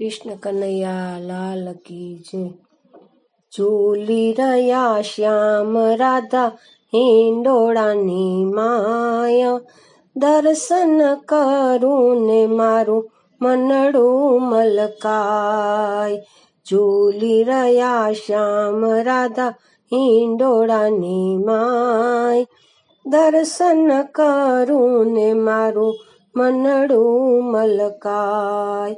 કૃષ્ણ કનૈયા લાલ કી જય. ઝૂલી રહ્યા શ્યામ રાધા, હિંડોળાની માય. દર્શન કરું ને મારું મનડું મલકાય. ઝૂલી રહ્યા શ્યામ રાધા, હિંડોળાની માય. દર્શન કરું ને મારું મનડું મલકાય.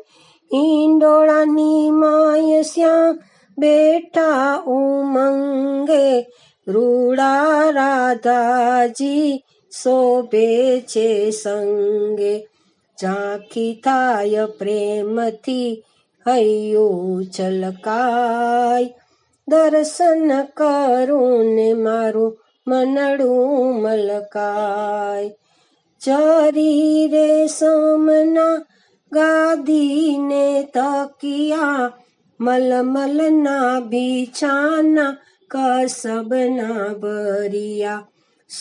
ઈંડોળાની માય શ્યામ બેઠા ઉમંગે. રૂડા રાધાજી શોભે છે સંગે. ઝાંખી થાય પ્રેમથી, હૈયું છલકાય. દર્શન કરું ને મારું મનડું મલકાય. ચરી રે સમના ગાદીને તકિયા, મલમલના બિછાના કસબના ભરિયા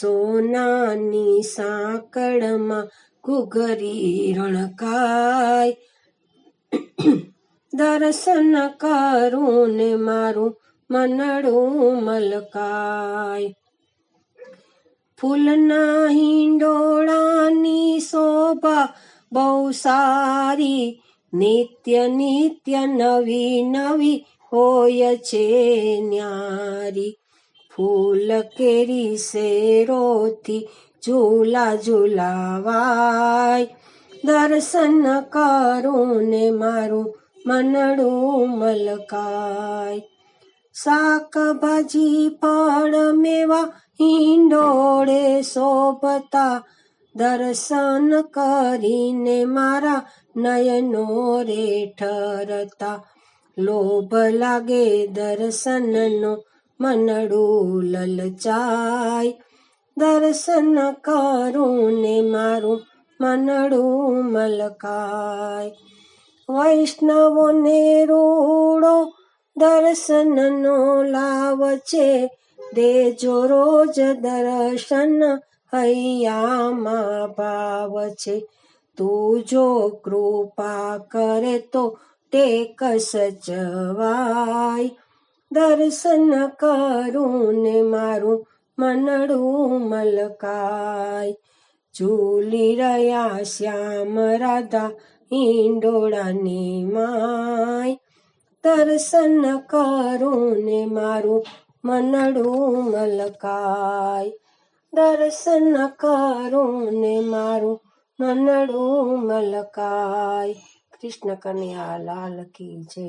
સોનાની સાંકળમાં ઘુઘરી રણકાય. દર્શન કરું ને મારું મનડું મલકાય. ફૂલના હિંડોળાની શોભા બહુ સારી નિત્ય નિત્ય નવી નવી હોય છે ન્યારી. ફૂલ કેરી શેરોથી ઝૂલા ઝૂલાવાય. દર્શન કરું ને મારું મનડું મલકાય. શાકભાજી ફળ મેવા, હિંડોળે શોભતા દર્શન કરીને મારા નયનો રે ઠરતા લોભ લાગે દર્શનનો મનડું લલચાય. દર્શન કરું ને મારું મનડું મલકાય. વૈષ્ણવોને રૂડો દર્શનનો લાવ છે. દેજો રોજ દર્શન હૈયામાં ભાવ છે. તું જો કૃપા કરે તો ટેક સચવાય. દર્શન કરું ને મારું મનડું મલકાય. ઝૂલી રહ્યા શ્યામ રાધા હિંડોળાની માય. દર્શન કરું ને મારું મનડું મલકાય. દર્શન કરું ને મારું મનડું મલકાય કૃષ્ણ કન્યા લાલ કી જય